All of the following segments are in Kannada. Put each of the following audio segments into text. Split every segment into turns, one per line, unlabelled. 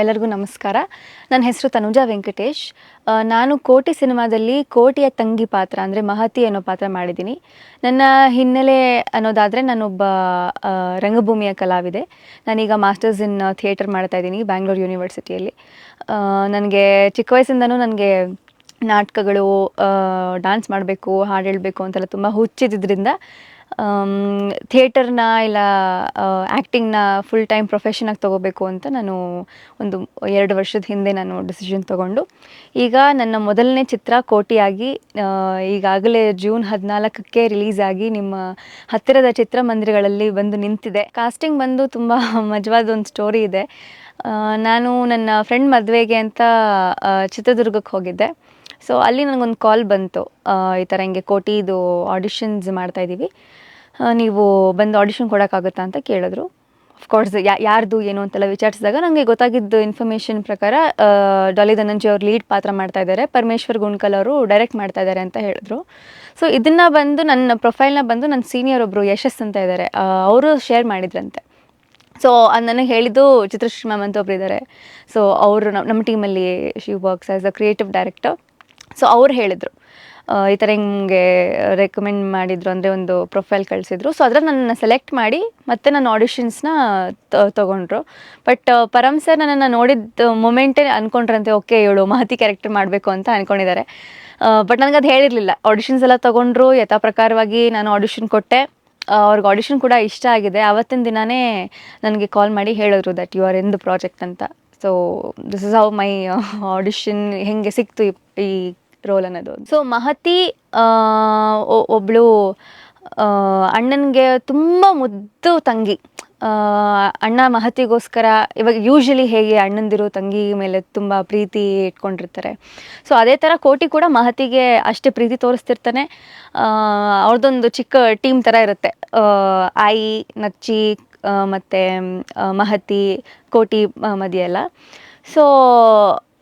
ಎಲ್ಲರಿಗೂ ನಮಸ್ಕಾರ. ನನ್ನ ಹೆಸರು ತನುಜಾ ವೆಂಕಟೇಶ್. ನಾನು ಕೋಟಿ ಸಿನಿಮಾದಲ್ಲಿ ಕೋಟಿಯ ತಂಗಿ ಪಾತ್ರ, ಅಂದರೆ ಮಹತಿ ಅನ್ನೋ ಪಾತ್ರ ಮಾಡಿದ್ದೀನಿ. ನನ್ನ ಹಿನ್ನೆಲೆ ಅನ್ನೋದಾದರೆ ನಾನೊಬ್ಬ ರಂಗಭೂಮಿಯ ಕಲಾವಿದೆ. ನಾನೀಗ ಮಾಸ್ಟರ್ಸ್ ಇನ್ ಥಿಯೇಟರ್ ಮಾಡ್ತಾ ಇದ್ದೀನಿ, ಬ್ಯಾಂಗ್ಳೂರ್ ಯೂನಿವರ್ಸಿಟಿಯಲ್ಲಿ. ನನಗೆ ಚಿಕ್ಕ ವಯಸ್ಸಿಂದನೂ ನನಗೆ ನಾಟಕಗಳು ಡ್ಯಾನ್ಸ್ ಮಾಡಬೇಕು, ಹಾಡು ಹೇಳಬೇಕು ಅಂತೆಲ್ಲ ತುಂಬ ಹುಚ್ಚಿದ್ರಿಂದ ಥಿಯೇಟರ್ನ ಇಲ್ಲ ಆ್ಯಕ್ಟಿಂಗ್ನ ಫುಲ್ ಟೈಮ್ ಪ್ರೊಫೆಷನಾಗಿ ತೊಗೋಬೇಕು ಅಂತ ನಾನು ಒಂದು ಎರಡು ವರ್ಷದ ಹಿಂದೆ ನಾನು ಡಿಸಿಷನ್ ತೊಗೊಂಡು. ಈಗ ನನ್ನ ಮೊದಲನೇ ಚಿತ್ರ ಕೋಟಿಯಾಗಿ ಈಗಾಗಲೇ ಜೂನ್ ಹದಿನಾಲ್ಕಕ್ಕೆ ರಿಲೀಸ್ ಆಗಿ ನಿಮ್ಮ ಹತ್ತಿರದ ಚಿತ್ರಮಂದಿರಗಳಲ್ಲಿ ಬಂದು ನಿಂತಿದೆ. ಕಾಸ್ಟಿಂಗ್ ಬಂದು ತುಂಬ ಮಜವಾದ ಒಂದು ಸ್ಟೋರಿ ಇದೆ. ನಾನು ನನ್ನ ಫ್ರೆಂಡ್ ಮದುವೆಗೆ ಅಂತ ಚಿತ್ರದುರ್ಗಕ್ಕೆ ಹೋಗಿದ್ದೆ. ಸೊ ಅಲ್ಲಿ ನನಗೊಂದು ಕಾಲ್ ಬಂತು. ಈ ಥರ ಹಿಂಗೆ ಕೋಟಿದು ಆಡಿಷನ್ಸ್ ಮಾಡ್ತಾ ಇದ್ದೀವಿ ನೀವು ಬಂದು ಆಡಿಷನ್ ಕೊಡೋಕ್ಕಾಗುತ್ತಾ ಅಂತ ಕೇಳಿದ್ರು. ಅಫ್ಕೋರ್ಸ್ ಯಾ, ಯಾರ್ದು, ಏನು ಅಂತೆಲ್ಲ ವಿಚಾರಿಸಿದಾಗ ನನಗೆ ಗೊತ್ತಾಗಿದ್ದು ಇನ್ಫಾರ್ಮೇಷನ್ ಪ್ರಕಾರ ಡಾಲಿ ಧನಂಜಯ ಅವ್ರು ಲೀಡ್ ಪಾತ್ರ ಮಾಡ್ತಾ ಇದ್ದಾರೆ. ಪರಮೇಶ್ವರ್ ಗುಂಡ್ಕಲ್ ಅವರು ಡೈರೆಕ್ಟ್ ಮಾಡ್ತಾ ಇದ್ದಾರೆ ಅಂತ ಹೇಳಿದ್ರು. ಸೊ ಇದನ್ನು ಬಂದು ನನ್ನ ಪ್ರೊಫೈಲ್ನ ಬಂದು ನನ್ನ ಸೀನಿಯರ್ ಒಬ್ಬರು ಯಶಸ್ ಅಂತ ಇದ್ದಾರೆ. ಅವರು ಶೇರ್ ಮಾಡಿದ್ರಂತೆ. ಸೊ ನನಗೆ ಹೇಳಿದ್ದು ಚಿತ್ರಶ್ರೀ ಮ್ಯಾಮ್ ಅಂತ ಒಬ್ರು ಇದ್ದಾರೆ. ಸೊ ಅವರು ನಮ್ಮ ನಮ್ಮ ಟೀಮಲ್ಲಿ she works as a creative director so ಅವ್ರು ಹೇಳಿದರು. ಈ ಥರ ಹಿಂಗೆ ರೆಕಮೆಂಡ್ ಮಾಡಿದ್ರು ಅಂದರೆ ಒಂದು ಪ್ರೊಫೈಲ್ ಕಳಿಸಿದ್ರು. ಸೊ ಅದ್ರಲ್ಲಿ ನನ್ನ ಸೆಲೆಕ್ಟ್ ಮಾಡಿ ಮತ್ತೆ ನನ್ನ ಆಡಿಷನ್ಸ್ನ ತೊಗೊಂಡ್ರು. ಬಟ್ ಪರಮ್ ಸರ್ ನನ್ನನ್ನು ನೋಡಿದ ಮೊಮೆಂಟೇ ಅಂದ್ಕೊಂಡ್ರಂತೆ ಓಕೆ, ಇವಳು ಮಹತಿ ಕ್ಯಾರೆಕ್ಟರ್ ಮಾಡಬೇಕು ಅಂತ ಅಂದ್ಕೊಂಡಿದ್ದಾರೆ ಬಟ್ ನನಗೆ ಅದು ಹೇಳಿರಲಿಲ್ಲ. ಆಡಿಷನ್ಸ್ ಎಲ್ಲ ತೊಗೊಂಡ್ರು ಯಥಾ ಪ್ರಕಾರವಾಗಿ ನಾನು ಆಡಿಷನ್ ಕೊಟ್ಟೆ. ಅವ್ರಿಗೆ ಆಡಿಷನ್ ಕೂಡ ಇಷ್ಟ ಆಗಿದೆ. ಆವತ್ತಿನ ದಿನವೇ ನನಗೆ ಕಾಲ್ ಮಾಡಿ ಹೇಳಿದ್ರು that you are in the project ಅಂತ. So this is how my audition ಹೆಂಗೆ ಸಿಕ್ತು ಈ ರೋಲ್ ಅನ್ನೋದು. ಸೊ ಮಹತಿ ಆ, ಒ- ಒಬ್ಳು ಅಣ್ಣನಿಗೆ ತುಂಬ ಮುದ್ದು ತಂಗಿ. ಅಣ್ಣ ಮಹತಿಗೋಸ್ಕರ ಇವಾಗ ಯೂಶಲಿ ಹೇಗೆ ಅಣ್ಣಂದಿರು ತಂಗಿ ಮೇಲೆ ತುಂಬ ಪ್ರೀತಿ ಇಟ್ಕೊಂಡಿರ್ತಾರೆ. ಸೊ ಅದೇ ಥರ ಕೋಟಿ ಕೂಡ ಮಹತಿಗೆ ಅಷ್ಟೇ ಪ್ರೀತಿ ತೋರಿಸ್ತಿರ್ತಾನೆ. ಅವ್ರದ್ದೊಂದು ಚಿಕ್ಕ ಟೀಮ್ ಥರ ಇರುತ್ತೆ. ಆಯಿ ನಚ್ಚಿ ಮತ್ತು ಮಹತಿ ಕೋಟಿ ಮದಿಯೆಲ್ಲ. ಮದಿ ಸೊ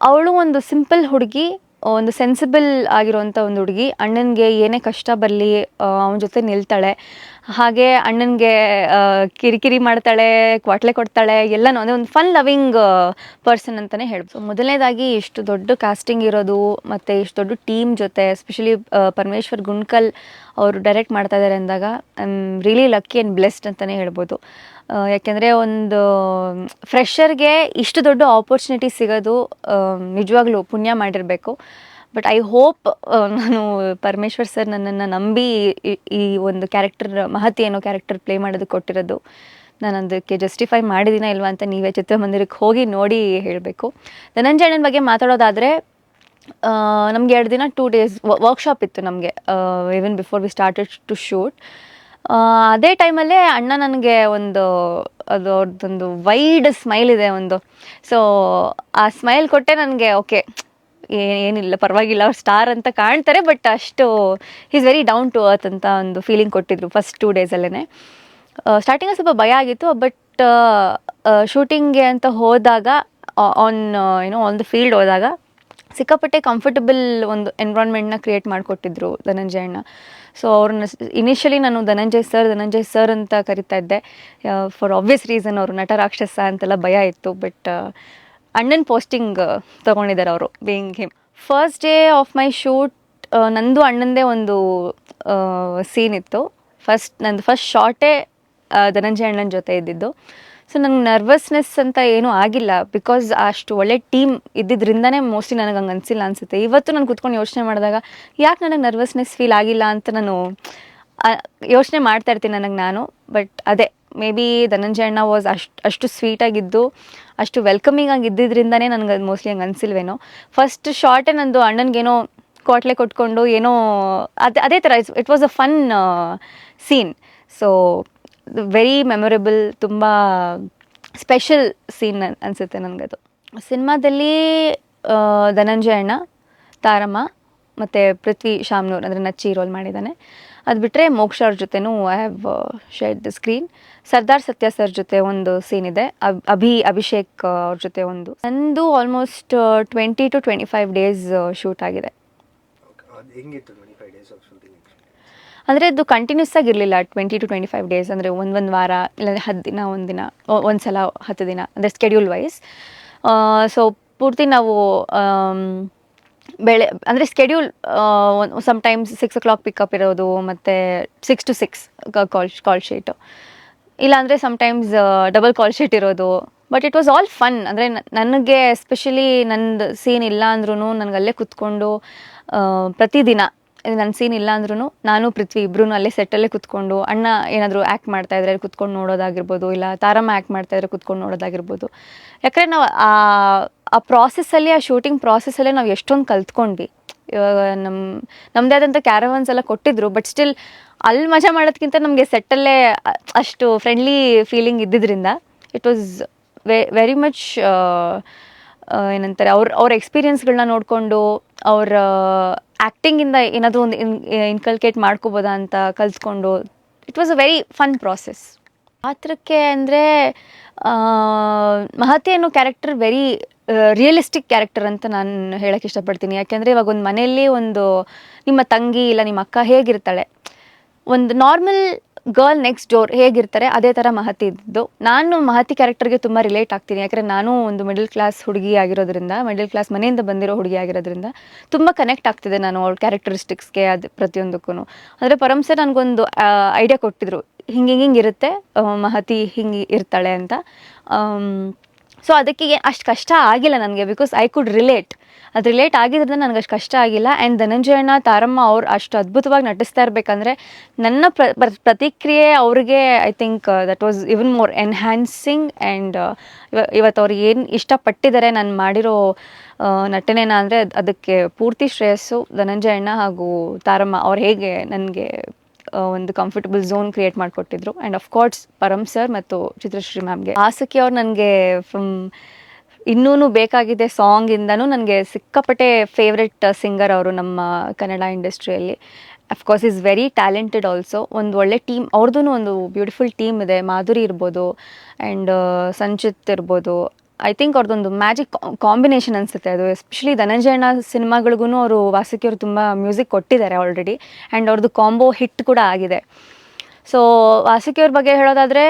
ಅವಳು ಒಂದು ಸಿಂಪಲ್ ಹುಡುಗಿ ಒಂದು ಸೆನ್ಸಿಬಲ್ ಆಗಿರುವಂಥ ಒಂದು ಹುಡುಗಿ. ಅಣ್ಣನಿಗೆ ಏನೇ ಕಷ್ಟ ಬರಲಿ ಅವನ ಜೊತೆ ನಿಲ್ತಾಳೆ. ಹಾಗೆ ಅಣ್ಣನಿಗೆ ಕಿರಿಕಿರಿ ಮಾಡ್ತಾಳೆ, ಕ್ವಾಟ್ಲೆ ಕೊಡ್ತಾಳೆ, ಎಲ್ಲನೂ ಅಂದರೆ ಒಂದು ಫನ್ ಲವಿಂಗ್ ಪರ್ಸನ್ ಅಂತಲೇ ಹೇಳ್ಬೋದು. ಮೊದಲನೇದಾಗಿ ಇಷ್ಟು ದೊಡ್ಡ ಕಾಸ್ಟಿಂಗ್ ಇರೋದು ಮತ್ತು ಇಷ್ಟು ದೊಡ್ಡ ಟೀಮ್ ಜೊತೆ ಎಸ್ಪೆಷಲಿ ಪರಮೇಶ್ವರ್ ಗುಂಡ್ಕಲ್ ಅವರು ಡೈರೆಕ್ಟ್ ಮಾಡ್ತಾ ಇದ್ದಾರೆ ಅಂದಾಗ I am really lucky and blessed ಅಂತಲೇ ಹೇಳ್ಬೋದು ಯಾಕೆಂದರೆ ಒಂದು ಫ್ರೆಷರ್ಗೆ ಇಷ್ಟು ದೊಡ್ಡ ಆಪರ್ಚುನಿಟಿ ಸಿಗೋದು ನಿಜವಾಗ್ಲೂ ಪುಣ್ಯ ಮಾಡಿರಬೇಕು. ಬಟ್ ಐ ಹೋಪ್ ನಾನು ಪರಮೇಶ್ವರ್ ಸರ್ ನನ್ನನ್ನು ನಂಬಿ ಈ- ಒಂದು ಕ್ಯಾರೆಕ್ಟರ್ ಮಹತಿ ಅನ್ನೋ ಕ್ಯಾರೆಕ್ಟರ್ ಪ್ಲೇ ಮಾಡೋದು ಕೊಟ್ಟಿರೋದು. ನಾನು ಅದಕ್ಕೆ ಜಸ್ಟಿಫೈ ಮಾಡಿದ್ದೀನ ಇಲ್ವಾ ಅಂತ ನೀವೇ ಚಿತ್ರಮಂದಿರಕ್ಕೆ ಹೋಗಿ ನೋಡಿ ಹೇಳಬೇಕು. ಧನಂಜಯಣ್ಣನ ಬಗ್ಗೆ ಮಾತಾಡೋದಾದರೆ ನಮಗೆ ಎರಡು ದಿನ ಟೂ ಡೇಸ್ ವರ್ಕ್ಶಾಪ್ ಇತ್ತು ನಮಗೆ even before we started to shoot ಅದೇ ಟೈಮಲ್ಲೇ ಅಣ್ಣ ನನಗೆ ಒಂದು, ಅದು ಅವ್ರದ್ದೊಂದು ವೈಡ್ ಸ್ಮೈಲ್ ಇದೆ ಒಂದು. ಸೊ ಆ ಸ್ಮೈಲ್ ಕೊಟ್ಟೆ ನನಗೆ ಓಕೆ ಏನಿಲ್ಲ, ಪರವಾಗಿಲ್ಲ, ಅವ್ರು ಸ್ಟಾರ್ ಅಂತ ಕಾಣ್ತಾರೆ ಬಟ್ ಅಷ್ಟು is very down to earth ಅಂತ ಒಂದು ಫೀಲಿಂಗ್ ಕೊಟ್ಟಿದ್ರು ಫಸ್ಟ್ ಟೂ ಡೇಸಲ್ಲೇ ಸ್ಟಾರ್ಟಿಂಗಲ್ಲಿ ಸ್ವಲ್ಪ ಭಯ ಆಗಿತ್ತು ಬಟ್ ಶೂಟಿಂಗ್ಗೆ ಅಂತ ಹೋದಾಗ ಆನ್ ಏನೋ ಆನ್ ದ ಫೀಲ್ಡ್ ಹೋದಾಗ ಸಿಕ್ಕಾಪಟ್ಟೆ ಕಂಫರ್ಟಬಲ್ ಒಂದು ಎನ್ವಿರಾನ್ಮೆಂಟ್ನ ಕ್ರಿಯೇಟ್ ಮಾಡಿಕೊಟ್ಟಿದ್ರು ಧನಂಜಯಣ್ಣ. ಸೊ ಅವ್ರನ್ನ ಇನಿಷಿಯಲಿ ನಾನು ಧನಂಜಯ್ ಸರ್ ಧನಂಜಯ್ ಸರ್ ಅಂತ ಕರಿತಾ ಇದ್ದೆ. ಫಾರ್ ಆಬ್ವಿಯಸ್ ರೀಸನ್ ಅವರು ನಟ ರಾಕ್ಷಸ ಅಂತೆಲ್ಲ ಭಯ ಇತ್ತು ಬಟ್ ಅಣ್ಣನ ಪೋಸ್ಟಿಂಗ್ ತೊಗೊಂಡಿದ್ದಾರೆ ಅವರು being him first day of my shoot ನಂದು ಅಣ್ಣಂದೇ ಒಂದು ಸೀನ್ ಇತ್ತು. ಫಸ್ಟ್ ನಂದು ಫಸ್ಟ್ ಶಾರ್ಟೇ ಧನಂಜಯ ಅಣ್ಣನ ಜೊತೆ ಇದ್ದಿದ್ದು. ಸೊ ನಂಗೆ ನರ್ವಸ್ನೆಸ್ ಅಂತ ಏನೂ ಆಗಿಲ್ಲ ಬಿಕಾಸ್ ಅಷ್ಟು ಒಳ್ಳೆ ಟೀಮ್ ಇದ್ದಿದ್ದರಿಂದನೇ ಮೋಸ್ಟ್ಲಿ ನನಗೆ ಹಂಗೆ ಅನಿಸಿಲ್ಲ ಅನಿಸುತ್ತೆ. ಇವತ್ತು ನಾನು ಕುತ್ಕೊಂಡು ಯೋಚನೆ ಮಾಡಿದಾಗ, ಯಾಕೆ ನನಗೆ ನರ್ವಸ್ನೆಸ್ ಫೀಲ್ ಆಗಿಲ್ಲ ಅಂತ ನಾನು ಯೋಚನೆ ಮಾಡ್ತಾ ಇರ್ತೀನಿ ನನಗೆ ನಾನು ಬಟ್ ಅದೇ ಮೇ ಬಿ ಧನಂಜಯ ಅಣ್ಣ ವಾಸ್ ಅಷ್ಟು ಅಷ್ಟು ಸ್ವೀಟಾಗಿದ್ದು ಅಷ್ಟು ವೆಲ್ಕಮಿಂಗ್ ಆಗಿ ಇದ್ದಿದ್ರಿಂದನೇ ನನಗೆ ಅದು ಮೋಸ್ಟ್ಲಿ ಹಂಗೆ ಅನಿಸಿಲ್ವೇನೋ. ಫಸ್ಟ್ ಶಾರ್ಟೇ ನಂದು ಅಣ್ಣನಿಗೇನೋ ಕೋಟ್ಲೆ ಕೊಟ್ಕೊಂಡು ಏನೋ ಅದೇ ಅದೇ ಥರ it was a fun scene so very memorable ತುಂಬ ಸ್ಪೆಷಲ್ ಸೀನ್ ಅನಿಸುತ್ತೆ ನನಗದು. ಸಿನಿಮಾದಲ್ಲಿ ಧನಂಜಯ ಅಣ್ಣ, ತಾರಮ್ಮ ಮತ್ತು ಪೃಥ್ವಿ ಶಾಮ್ನೂರ್ ಅಂದರೆ ನಚ್ಚಿ ರೋಲ್ ಮಾಡಿದ್ದಾನೆ. ಅದು ಬಿಟ್ಟರೆ ಮೋಕ್ಷ ಅವ್ರ ಜೊತೆನೂ I have shared the screen Sardar Sathya sir ಜೊತೆ ಒಂದು ಸೀನ್ ಇದೆ. ಅಬ್ ಅಭಿ ಅಭಿಷೇಕ್ ಅವ್ರ ಜೊತೆ ಒಂದು. ನಂದು almost twenty two twenty five days shoot ಆಗಿದೆ. ಅಂದರೆ ಅದು ಕಂಟಿನ್ಯೂಸ್ ಆಗಿರಲಿಲ್ಲ twenty two twenty five days ಅಂದರೆ ಒಂದು ಒಂದು ವಾರ ಇಲ್ಲ ಹತ್ತು ದಿನ ಒಂದು ದಿನ ಒಂದು ಸಲ ಹತ್ತು ದಿನ ಅಂದರೆ ಸ್ಕೆಡ್ಯೂಲ್ ವೈಸ್ ಸೊ ಪೂರ್ತಿ ನಾವು ಆಮ್, ಬೆಳೆ, ಅಂದರೆ schedule sometimes six o'clock pickup ಇರೋದು, ಮತ್ತು six to six call call sheet ಇಲ್ಲಾಂದರೆ ಸಮ್ಟೈಮ್ಸ್ ಡಬಲ್ ಕಾಲ್ ಶೀಟ್ ಇರೋದು. But it was all fun ಅಂದರೆ ನನಗೆ ಎಸ್ಪೆಷಲಿ ನಂದು ಸೀನ್ ಇಲ್ಲ ಅಂದ್ರೂ ನನಗೆ ಅಲ್ಲೇ ಕುತ್ಕೊಂಡು ಪ್ರತಿದಿನ ನನ್ನ ಸೀನ್ ಇಲ್ಲ ಅಂದ್ರೂ ನಾನು, ಪೃಥ್ವಿ ಇಬ್ರು ಅಲ್ಲೇ ಸೆಟ್ಟಲ್ಲೇ ಕುತ್ಕೊಂಡು, ಅಣ್ಣ ಏನಾದರೂ ಆ್ಯಕ್ಟ್ ಮಾಡ್ತಾ ಇದ್ರೆ ಕುತ್ಕೊಂಡು ನೋಡೋದಾಗಿರ್ಬೋದು, ಇಲ್ಲ ತಾರಮ್ಮ ಆ್ಯಕ್ಟ್ ಮಾಡ್ತಾ ಇದ್ರೆ ಕುತ್ಕೊಂಡು ನೋಡೋದಾಗಿರ್ಬೋದು. ಯಾಕಂದರೆ ನಾವು ಆ ಪ್ರಾಸೆಸ್ಸಲ್ಲಿ ಆ ಶೂಟಿಂಗ್ ಪ್ರಾಸೆಸ್ಸಲ್ಲೇ ನಾವು ಎಷ್ಟೊಂದು ಕಲ್ತ್ಕೊಂಡ್ವಿ. ಇವಾಗ ನಮ್ಮ ನಮ್ಮದೇ ಆದಂಥ ಕ್ಯಾರವನ್ಸ್ ಎಲ್ಲ ಕೊಟ್ಟಿದ್ರು ಬಟ್ ಸ್ಟಿಲ್ ಅಲ್ಲಿ ಮಜಾ ಮಾಡೋದಕ್ಕಿಂತ ನಮಗೆ ಸೆಟ್ಟಲ್ಲೇ ಅಷ್ಟು ಫ್ರೆಂಡ್ಲಿ ಫೀಲಿಂಗ್ ಇದ್ದಿದ್ದರಿಂದ it was we very much ಏನಂತಾರೆ, ಅವ್ರ ಅವ್ರ ಎಕ್ಸ್ಪೀರಿಯನ್ಸ್ಗಳನ್ನ ನೋಡಿಕೊಂಡು, ಅವ್ರ ಆ್ಯಕ್ಟಿಂಗಿಂದ ಏನಾದರೂ ಒಂದು ಇನ್ ಇನ್ಕಲ್ಕೇಟ್ ಮಾಡ್ಕೋಬೋದಾ ಅಂತ ಕಲ್ತ್ಕೊಂಡು it was a very fun process ಪಾತ್ರಕ್ಕೆ ಅಂದರೆ ಮಹತಿ ಅನ್ನೋ ಕ್ಯಾರೆಕ್ಟರ್ ವೆರಿ ರಿಯಲಿಸ್ಟಿಕ್ ಕ್ಯಾರೆಕ್ಟರ್ ಅಂತ ನಾನು ಹೇಳೋಕ್ಕೆ ಇಷ್ಟಪಡ್ತೀನಿ. ಯಾಕೆಂದರೆ ಇವಾಗ ಒಂದು ಮನೆಯಲ್ಲಿ ಒಂದು, ನಿಮ್ಮ ತಂಗಿ ಇಲ್ಲ, ನಿಮ್ಮ ಅಕ್ಕ ಹೇಗಿರ್ತಾಳೆ ಒಂದು ನಾರ್ಮಲ್ ಗರ್ಲ್ ನೆಕ್ಸ್ಟ್ ಡೋರ್ ಹೇಗಿರ್ತಾರೆ, ಅದೇ ಥರ ಮಹತಿ ಇದ್ದು. ನಾನು ಮಹತಿ ಕ್ಯಾರೆಕ್ಟರ್ಗೆ ತುಂಬ ರಿಲೇಟ್ ಆಗ್ತೀನಿ. ಯಾಕಂದರೆ ನಾನು ಒಂದು ಮಿಡಲ್ ಕ್ಲಾಸ್ ಹುಡುಗಿ ಆಗಿರೋದ್ರಿಂದ ಮಿಡಲ್ ಕ್ಲಾಸ್ ಮನೆಯಿಂದ ಬಂದಿರೋ ಹುಡುಗಿ ಆಗಿರೋದ್ರಿಂದ ತುಂಬ ಕನೆಕ್ಟ್ ಆಗ್ತಿದೆ ನಾನು ಅವ್ಳ ಕ್ಯಾರೆಕ್ಟರಿಸ್ಟಿಕ್ಸ್ಗೆ ಅದು ಪ್ರತಿಯೊಂದಕ್ಕೂ ಅಂದರೆ ಪರಮ್ ಸರ್ ನನಗೊಂದು ಐಡಿಯಾ ಕೊಟ್ಟಿದ್ರು. ಹಿಂಗೆ ಹಿಂಗೆ ಇರುತ್ತೆ ಮಹತಿ ಹಿಂಗೆ ಇರ್ತಾಳೆ ಅಂತ. ಸೊ ಅದಕ್ಕೆ ಅಷ್ಟು ಕಷ್ಟ ಆಗಿಲ್ಲ ನನಗೆ ಬಿಕಾಸ್ ಐ ಕುಡ್ ರಿಲೇಟ್ ಅದು ರಿಲೇಟ್ ಆಗಿದ್ರಿಂದ ನನಗೆ ಅಷ್ಟು ಕಷ್ಟ ಆಗಿಲ್ಲ. ಆ್ಯಂಡ್ ಧನಂಜಯಣ್ಣ ತಾರಮ್ಮ ಅವ್ರು ಅಷ್ಟು ಅದ್ಭುತವಾಗಿ ನಟಿಸ್ತಾ ಇರಬೇಕಂದ್ರೆ ನನ್ನ ಪ್ರ ಪ್ರ- ಪ್ರತಿಕ್ರಿಯೆ ಅವ್ರಿಗೆ I think that was even more enhancing and ಇವತ್ತು ಅವ್ರು ಏನು ಇಷ್ಟಪಟ್ಟಿದ್ದಾರೆ ನಾನು ಮಾಡಿರೋ ಆ, ನಟನೆನ ಅಂದರೆ ಅದಕ್ಕೆ ಪೂರ್ತಿ ಶ್ರೇಯಸ್ಸು ಧನಂಜಯಣ್ಣ ಹಾಗೂ ತಾರಮ್ಮ ಅವ್ರು ಹೇಗೆ ನನಗೆ ಒಂದು comfortable zone create ಮಾಡಿಕೊಟ್ಟಿದ್ರು. And of course Param sir ಮತ್ತು ಚಿತ್ರಶ್ರೀ ಮ್ಯಾಮ್ಗೆ ಆಸಕಿ ಅವ್ರು ನನಗೆ ಫ್ರಮ್ ಇನ್ನೂ ಬೇಕಾಗಿದೆ ಸಾಂಗಿಂದನೂ ನನಗೆ ಸಿಕ್ಕಾಪಟ್ಟೆ ಫೇವ್ರೆಟ್ ಸಿಂಗರ್ ಅವರು ನಮ್ಮ ಕನ್ನಡ ಇಂಡಸ್ಟ್ರಿಯಲ್ಲಿ of course is very talented also ಒಂದು ಒಳ್ಳೆ ಟೀಮ್ ಅವ್ರದ್ದು ಒಂದು ಬ್ಯೂಟಿಫುಲ್ ಟೀಮ್ ಇದೆ. ಮಾಧುರಿ ಇರ್ಬೋದು ಆ್ಯಂಡ್ ಸಂಚಿತ್ ಇರ್ಬೋದು. ಐ ಥಿಂಕ್ ಅವ್ರದ್ದೊಂದು ಮ್ಯಾಜಿಕ್ ಕಾಂಬಿನೇಷನ್ ಅನಿಸುತ್ತೆ ಅದು. ಎಸ್ಪೆಷಲಿ ಧನಂಜಯಣ್ಣ ಸಿನಿಮಾಗಳಿಗೂ ಅವರು ವಾಸುಕಿ ಅವರು ತುಂಬ ಮ್ಯೂಸಿಕ್ ಕೊಟ್ಟಿದ್ದಾರೆ ಆಲ್ರೆಡಿ ಆ್ಯಂಡ್ ಅವ್ರದ್ದು ಕಾಂಬೋ ಹಿಟ್ ಕೂಡ ಆಗಿದೆ. ಸೊ ವಾಸುಕಿ ಅವ್ರ ಬಗ್ಗೆ ಹೇಳೋದಾದರೆ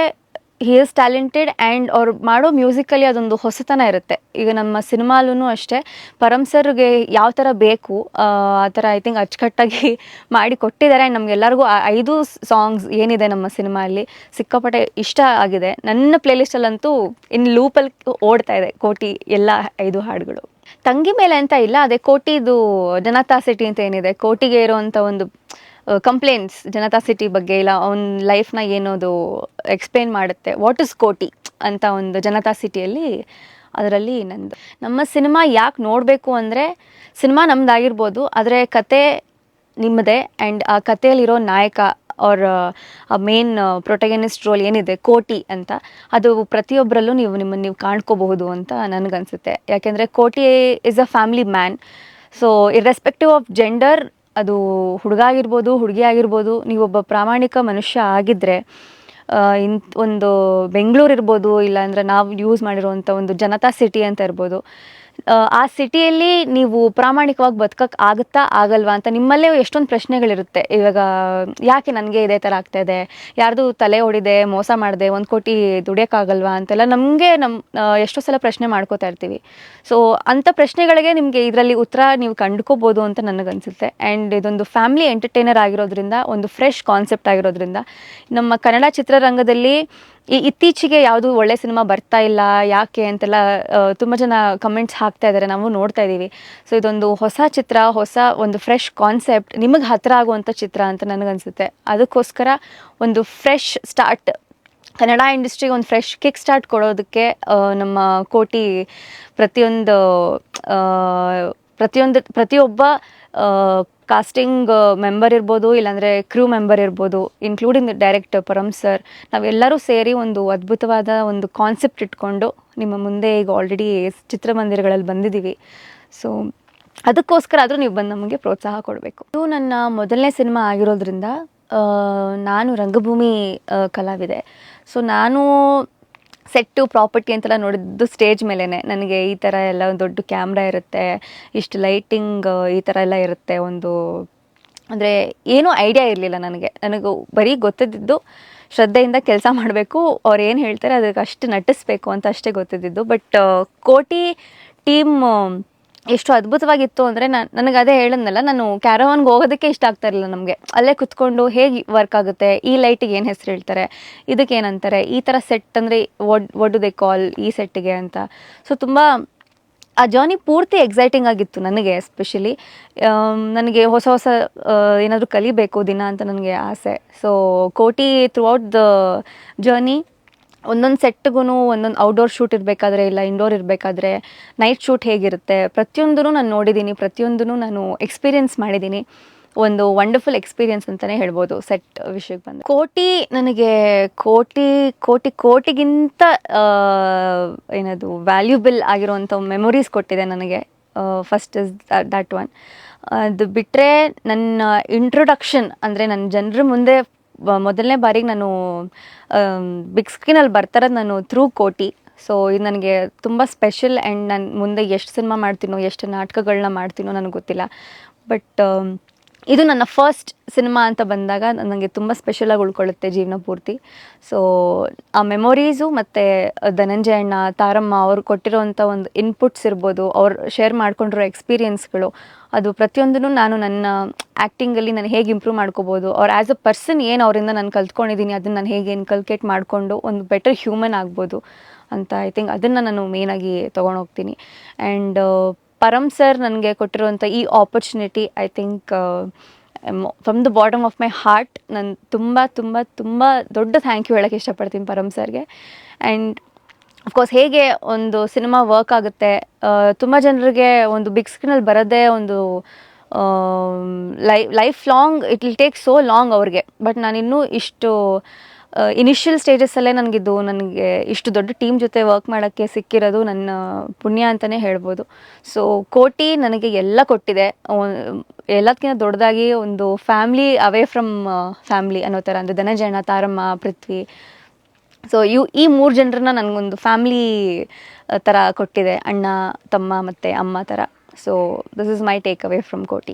ಹಿ ಈಸ್ ಟ್ಯಾಲೆಂಟೆಡ್ ಆ್ಯಂಡ್ ಅವ್ರು ಮಾಡೋ ಮ್ಯೂಸಿಕಲ್ಲಿ ಅದೊಂದು ಹೊಸತನ ಇರುತ್ತೆ. ಈಗ ನಮ್ಮ ಸಿನಿಮಾಲೂ ಅಷ್ಟೇ ಪರಮ್ ಸರ್ಗೆ ಯಾವ ಥರ ಬೇಕು, ಆ ಥರ ಐ ಥಿಂಕ್ ಅಚ್ಚುಕಟ್ಟಾಗಿ ಮಾಡಿ ಕೊಟ್ಟಿದ್ದಾರೆ. ಆ್ಯಂಡ್ ನಮಗೆಲ್ಲರಿಗೂ ಐದು ಸಾಂಗ್ಸ್ ಏನಿದೆ ನಮ್ಮ ಸಿನಿಮಾಲ್ಲಿ ಸಿಕ್ಕಾಪಟ್ಟೆ ಇಷ್ಟ ಆಗಿದೆ. ನನ್ನ ಪ್ಲೇಲಿಸ್ಟಲ್ಲಂತೂ ಇನ್ನು ಲೂಪಲ್ಲಿ ಓಡ್ತಾ ಇದೆ ಕೋಟಿ ಎಲ್ಲ ಐದು ಹಾಡುಗಳು. ತಂಗಿ ಮೇಲೆ ಅಂತ ಇಲ್ಲ, ಅದೇ ಕೋಟಿದು ಜನತಾ ಸಿಟಿ ಅಂತ ಏನಿದೆ ಕೋಟಿಗೆ ಇರುವಂಥ ಒಂದು ಕಂಪ್ಲೇಂಟ್ಸ್ ಜನತಾ ಸಿಟಿ ಬಗ್ಗೆ ಇಲ್ಲ, ಅವನ ಲೈಫ್ನ ಏನೋದು ಎಕ್ಸ್ಪ್ಲೇನ್ ಮಾಡುತ್ತೆ. ವಾಟ್ ಇಸ್ ಕೋಟಿ ಅಂತ ಒಂದು ಜನತಾ ಸಿಟಿಯಲ್ಲಿ ಅದರಲ್ಲಿ ನಂದು. ನಮ್ಮ ಸಿನಿಮಾ ಯಾಕೆ ನೋಡಬೇಕು ಅಂದರೆ ಸಿನಿಮಾ ನಮ್ಮದಾಗಿರ್ಬೋದು ಆದರೆ ಕತೆ ನಿಮ್ಮದೇ ಆ್ಯಂಡ್ ಆ ಕಥೆಯಲ್ಲಿರೋ ನಾಯಕ ಅವ್ರ ಆ ಮೇನ್ ಪ್ರೊಟಗನಿಸ್ಟ್ ರೋಲ್ ಏನಿದೆ, ಕೋಟಿ ಅಂತ, ಅದು ಪ್ರತಿಯೊಬ್ಬರಲ್ಲೂ ನೀವು ನಿಮ್ಮನ್ನು ನೀವು ಕಾಣ್ಕೋಬಹುದು ಅಂತ ನನಗನ್ಸುತ್ತೆ. ಯಾಕೆಂದರೆ Koti is a family man so irrespective of gender ಅದು ಹುಡುಗ ಆಗಿರ್ಬೋದು ಹುಡುಗಿ ಆಗಿರ್ಬೋದು ನೀವೊಬ್ಬ ಪ್ರಾಮಾಣಿಕ ಮನುಷ್ಯ ಆಗಿದ್ದರೆ ಇನ್, ಒಂದು ಬೆಂಗಳೂರು ಇರ್ಬೋದು, ಇಲ್ಲಾಂದ್ರೆ ನಾವು ಯೂಸ್ ಮಾಡಿರುವಂಥ ಒಂದು ಜನತಾ ಸಿಟಿ ಅಂತ ಇರ್ಬೋದು. ಆ, ಸಿಟಿಯಲ್ಲಿ ನೀವು ಪ್ರಾಮಾಣಿಕವಾಗಿ ಬದುಕಕ್ಕೆ ಆಗುತ್ತಾ ಆಗಲ್ವಾ ಅಂತ ನಿಮ್ಮಲ್ಲೇ ಎಷ್ಟೊಂದು ಪ್ರಶ್ನೆಗಳಿರುತ್ತೆ. ಇವಾಗ ಯಾಕೆ ನನಗೆ ಇದೇ ಥರ ಆಗ್ತಾ ಇದೆ? ಯಾರ್ದು ತಲೆ ಹೊಡಿದೆ ಮೋಸ ಮಾಡಿದೆ ಒಂದು ಕೋಟಿ ದುಡಿಯೋಕ್ಕಾಗಲ್ವಾ ಅಂತೆಲ್ಲ ನಮಗೆ ನಮ್ಮ ಎಷ್ಟೋ ಸಲ ಪ್ರಶ್ನೆ ಮಾಡ್ಕೋತಾ ಇರ್ತೀವಿ. ಸೊ ಅಂಥ ಪ್ರಶ್ನೆಗಳಿಗೆ ನಿಮಗೆ ಇದರಲ್ಲಿ ಉತ್ತರ ನೀವು ಕಂಡುಕೋಬೋದು ಅಂತ ನನಗನ್ಸುತ್ತೆ. ಆ್ಯಂಡ್ ಇದೊಂದು ಫ್ಯಾಮಿಲಿ ಎಂಟರ್ಟೈನರ್ ಆಗಿರೋದ್ರಿಂದ ಒಂದು ಫ್ರೆಶ್ ಕಾನ್ಸೆಪ್ಟ್ ಆಗಿರೋದ್ರಿಂದ ನಮ್ಮ ಕನ್ನಡ ಚಿತ್ರರಂಗದಲ್ಲಿ ಈ ಇತ್ತೀಚೆಗೆ ಯಾವುದು ಒಳ್ಳೆ ಸಿನಿಮಾ ಬರ್ತಾ ಇಲ್ಲ, ಯಾಕೆ ಅಂತೆಲ್ಲ ತುಂಬ ಜನ ಕಮೆಂಟ್ಸ್ ಹಾಕ್ತಾ ಇದ್ದಾರೆ ನಾವು ನೋಡ್ತಾ ಇದ್ದೀವಿ ಸೊ ಇದೊಂದು ಹೊಸ ಚಿತ್ರ, ಹೊಸ ಒಂದು ಫ್ರೆಶ್ ಕಾನ್ಸೆಪ್ಟ್ ನಿಮಗೆ ಹತ್ತಿರ ಆಗುವಂಥ ಚಿತ್ರ ಅಂತ ನನಗನ್ಸುತ್ತೆ. ಅದಕ್ಕೋಸ್ಕರ ಒಂದು ಫ್ರೆಶ್ ಸ್ಟಾರ್ಟ್ ಕನ್ನಡ ಇಂಡಸ್ಟ್ರಿಗೆ ಒಂದು ಫ್ರೆಶ್ ಕಿಕ್ ಸ್ಟಾರ್ಟ್ ಕೊಡೋದಕ್ಕೆ ನಮ್ಮ ಕೋಟಿ ಪ್ರತಿಯೊಂದು ಪ್ರತಿಯೊಂದು, ಪ್ರತಿಯೊಬ್ಬ ಕಾಸ್ಟಿಂಗ್ ಮೆಂಬರ್ ಇರ್ಬೋದು, ಇಲ್ಲಾಂದರೆ ಕ್ರೂ ಮೆಂಬರ್ ಇರ್ಬೋದು ಇನ್ಕ್ಲೂಡಿಂಗ್ ಡೈರೆಕ್ಟರ್ ಪರಮ್ ಸರ್ ನಾವೆಲ್ಲರೂ ಸೇರಿ ಒಂದು ಅದ್ಭುತವಾದ ಒಂದು ಕಾನ್ಸೆಪ್ಟ್ ಇಟ್ಕೊಂಡು ನಿಮ್ಮ ಮುಂದೆ ಈಗ ಆಲ್ರೆಡಿ ಚಿತ್ರಮಂದಿರಗಳಲ್ಲಿ ಬಂದಿದ್ದೀವಿ. ಸೊ ಅದಕ್ಕೋಸ್ಕರ ಆದರೂ ನೀವು ಬಂದು ನಮಗೆ ಪ್ರೋತ್ಸಾಹ ಕೊಡಬೇಕು. ಇದು ನನ್ನ ಮೊದಲನೇ ಸಿನಿಮಾ ಆಗಿರೋದ್ರಿಂದ ನಾನು ರಂಗಭೂಮಿ ಕಲಾವಿದೆ. ಸೊ ನಾನು ಸೆಟ್ಟು ಪ್ರಾಪರ್ಟಿ ಅಂತೆಲ್ಲ ನೋಡಿದ್ದು ಸ್ಟೇಜ್ ಮೇಲೇ ನನಗೆ ಈ ಥರ ಎಲ್ಲ ಒಂದು ದೊಡ್ಡ ಕ್ಯಾಮ್ರಾ ಇರುತ್ತೆ, ಇಷ್ಟು ಲೈಟಿಂಗ್ ಈ ಥರ ಎಲ್ಲ ಇರುತ್ತೆ ಒಂದು, ಅಂದರೆ ಏನೂ ಐಡಿಯಾ ಇರಲಿಲ್ಲ ನನಗೆ. ನನಗೆ ಬರೀ ಗೊತ್ತಿದ್ದು ಶ್ರದ್ಧೆಯಿಂದ ಕೆಲಸ ಮಾಡಬೇಕು, ಅವ್ರು ಏನು ಹೇಳ್ತಾರೆ ಅದಕ್ಕೆ ಅಷ್ಟು ನಟಿಸ್ಬೇಕು ಅಂತ ಅಷ್ಟೇ ಗೊತ್ತಿದ್ದಿದ್ದು. ಬಟ್ ಕೋಟಿ ಟೀಮ್ ಎಷ್ಟು ಅದ್ಭುತವಾಗಿತ್ತು ಅಂದರೆ ನಾನು ನನಗೆ ಅದೇ ಹೇಳದ್ನಲ್ಲ, ನಾನು ಕ್ಯಾರವಾನ್ಗೆ ಹೋಗೋದಕ್ಕೆ ಇಷ್ಟ ಆಗ್ತಾ ಇರಲಿಲ್ಲ ನಮಗೆ. ಅಲ್ಲೇ ಕುತ್ಕೊಂಡು ಹೇಗೆ ವರ್ಕ್ ಆಗುತ್ತೆ, ಈ ಲೈಟಿಗೆ ಏನು ಹೆಸರು ಹೇಳ್ತಾರೆ, ಇದಕ್ಕೆ ಏನಂತಾರೆ ಈ ಥರ ಸೆಟ್ ಅಂದರೆ ಒಡ್ ದೇ ಕಾಲ್ ಈ ಸೆಟ್ಟಿಗೆ ಅಂತ. ಸೊ ತುಂಬ ಆ ಜರ್ನಿ ಪೂರ್ತಿ ಎಕ್ಸೈಟಿಂಗ್ ಆಗಿತ್ತು ನನಗೆ ಎಸ್ಪೆಷಲಿ ನನಗೆ ಹೊಸ ಹೊಸ ಏನಾದರೂ ಕಲಿಬೇಕು ದಿನ ಅಂತ ನನಗೆ ಆಸೆ. ಸೊ ಕೋಟಿ ಥ್ರೂ ಔಟ್ ದ ಜರ್ನಿ ಒಂದೊಂದು ಸೆಟ್ಗೂ ಒಂದೊಂದು ಔಟ್ಡೋರ್ ಶೂಟ್ ಇರಬೇಕಾದ್ರೆ ಇಲ್ಲ ಇಂಡೋರ್ ಇರಬೇಕಾದ್ರೆ ನೈಟ್ ಶೂಟ್ ಹೇಗಿರುತ್ತೆ? ಪ್ರತಿಯೊಂದೂ ನಾನು ನೋಡಿದ್ದೀನಿ ಪ್ರತಿಯೊಂದೂ ನಾನು ಎಕ್ಸ್ಪೀರಿಯೆನ್ಸ್ ಮಾಡಿದ್ದೀನಿ ಒಂದು ವಂಡರ್ಫುಲ್ ಎಕ್ಸ್ಪೀರಿಯೆನ್ಸ್ ಅಂತಲೇ ಹೇಳ್ಬೋದು ಸೆಟ್ ವಿಷಯಕ್ಕೆ ಬಂದು ಕೋಟಿ ನನಗೆ ಕೋಟಿ ಕೋಟಿ, ಕೋಟಿಗಿಂತ ಏನದು ವ್ಯಾಲ್ಯೂಬಲ್ ಆಗಿರುವಂಥ ಮೆಮೊರೀಸ್ ಕೊಟ್ಟಿದೆ ನನಗೆ. ಫಸ್ಟ್ ಇಸ್ ದ್ಯಾಟ್ ಒನ್ ಅದು ಬಿಟ್ಟರೆ ನನ್ನ ಇಂಟ್ರೊಡಕ್ಷನ್ ಅಂದರೆ ನನ್ನ ಜನರ ಮುಂದೆ ಮೊದಲನೇ ಬಾರಿಗೆ ನಾನು ಬಿಗ್ ಸ್ಕ್ರೀನಲ್ಲಿ ಬರ್ತಾರದು ನಾನು ಥ್ರೂ ಕೋಟಿ. ಸೊ ಇದು ನನಗೆ ತುಂಬ ಸ್ಪೆಷಲ್ ಆ್ಯಂಡ್ ನಾನು ಮುಂದೆ ಎಷ್ಟು ಸಿನಿಮಾ ಮಾಡ್ತೀನೋ, ಎಷ್ಟು ನಾಟಕಗಳನ್ನ ಮಾಡ್ತೀನೋ ನನಗೆ ಗೊತ್ತಿಲ್ಲ. ಬಟ್ ಇದು ನನ್ನ ಫಸ್ಟ್ ಸಿನಿಮಾ ಅಂತ ಬಂದಾಗ ನನಗೆ ತುಂಬ ಸ್ಪೆಷಲಾಗಿ ಉಳ್ಕೊಳ್ಳುತ್ತೆ ಜೀವನ ಪೂರ್ತಿ. ಸೊ ಆ ಮೆಮೊರೀಸು ಮತ್ತು ಧನಂಜಯ ಅಣ್ಣ, ತಾರಮ್ಮ ಅವ್ರು ಕೊಟ್ಟಿರೋವಂಥ ಒಂದು ಇನ್ಪುಟ್ಸ್ ಇರ್ಬೋದು, ಅವ್ರು ಶೇರ್ ಮಾಡ್ಕೊಂಡಿರೋ ಎಕ್ಸ್ಪೀರಿಯೆನ್ಸ್ಗಳು ಅದು ಪ್ರತಿಯೊಂದನ್ನು ನಾನು ನನ್ನ ಆ್ಯಕ್ಟಿಂಗಲ್ಲಿ ನಾನು ಹೇಗೆ ಇಂಪ್ರೂವ್ ಮಾಡ್ಕೋಬೋದು ಅವ್ರು ಆ್ಯಸ್ ಅ ಪರ್ಸನ್ ಏನು ಅವರಿಂದ ನಾನು ಕಲ್ತ್ಕೊಂಡಿದ್ದೀನಿ, ಅದನ್ನು ನಾನು ಹೇಗೆ ಇನ್ಕಲ್ಕೇಟ್ ಮಾಡಿಕೊಂಡು ಒಂದು ಬೆಟರ್ ಹ್ಯೂಮನ್ ಆಗ್ಬೋದು ಅಂತ ಐ ಥಿಂಕ್ ಅದನ್ನು ನಾನು ಮೇಯ್ನಾಗಿ ತೊಗೊಂಡೋಗ್ತೀನಿ ಆ್ಯಂಡ್ ಪರಮ್ ಸರ್ ನನಗೆ ಕೊಟ್ಟಿರುವಂಥ ಈ opportunity I think from the bottom of my heart ನಾನು ತುಂಬ ತುಂಬ ತುಂಬ ದೊಡ್ಡ ಥ್ಯಾಂಕ್ ಯು ಹೇಳೋಕ್ಕೆ ಇಷ್ಟಪಡ್ತೀನಿ ಪರಮ್ ಸರ್ಗೆ ಆ್ಯಂಡ್ ಅಫ್ಕೋರ್ಸ್ ಹೇಗೆ ಒಂದು ಸಿನಿಮಾ ವರ್ಕ್ ಆಗುತ್ತೆ ತುಂಬ ಜನರಿಗೆ ಒಂದು ಬಿಗ್ ಸ್ಕ್ರೀನಲ್ಲಿ ಬರೋದೇ ಒಂದು ಲೈ lifelong it will take so long ಅವ್ರಿಗೆ. ಬಟ್ ನಾನಿನ್ನೂ ಇಷ್ಟು ಇನಿಷಿಯಲ್ ಸ್ಟೇಜಸ್ಸಲ್ಲೇ ನನಗಿದ್ದು ನನಗೆ ಇಷ್ಟು ದೊಡ್ಡ ಟೀಮ್ ಜೊತೆ ವರ್ಕ್ ಮಾಡೋಕ್ಕೆ ಸಿಕ್ಕಿರೋದು ನನ್ನ ಪುಣ್ಯ ಅಂತಲೇ ಹೇಳ್ಬೋದು. ಸೊ ಕೋಟಿ ನನಗೆ ಎಲ್ಲ ಕೊಟ್ಟಿದೆ. ಎಲ್ಲದಕ್ಕಿಂತ ದೊಡ್ಡದಾಗಿ ಒಂದು ಫ್ಯಾಮ್ಲಿ ಅವೇ ಫ್ರಮ್ ಫ್ಯಾಮ್ಲಿ ಅನ್ನೋ ಥರ, ಅಂದರೆ ಧನಜಯಣ್ಣ, ತಾರಮ್ಮ, ಪೃಥ್ವಿ. ಸೊ ಇವು ಈ ಮೂರು ಜನರನ್ನ ನನಗೊಂದು ಫ್ಯಾಮ್ಲಿ ಥರ ಕೊಟ್ಟಿದೆ. ಅಣ್ಣ, ತಮ್ಮ ಮತ್ತು ಅಮ್ಮ ಥರ. So this is my take away from Koti.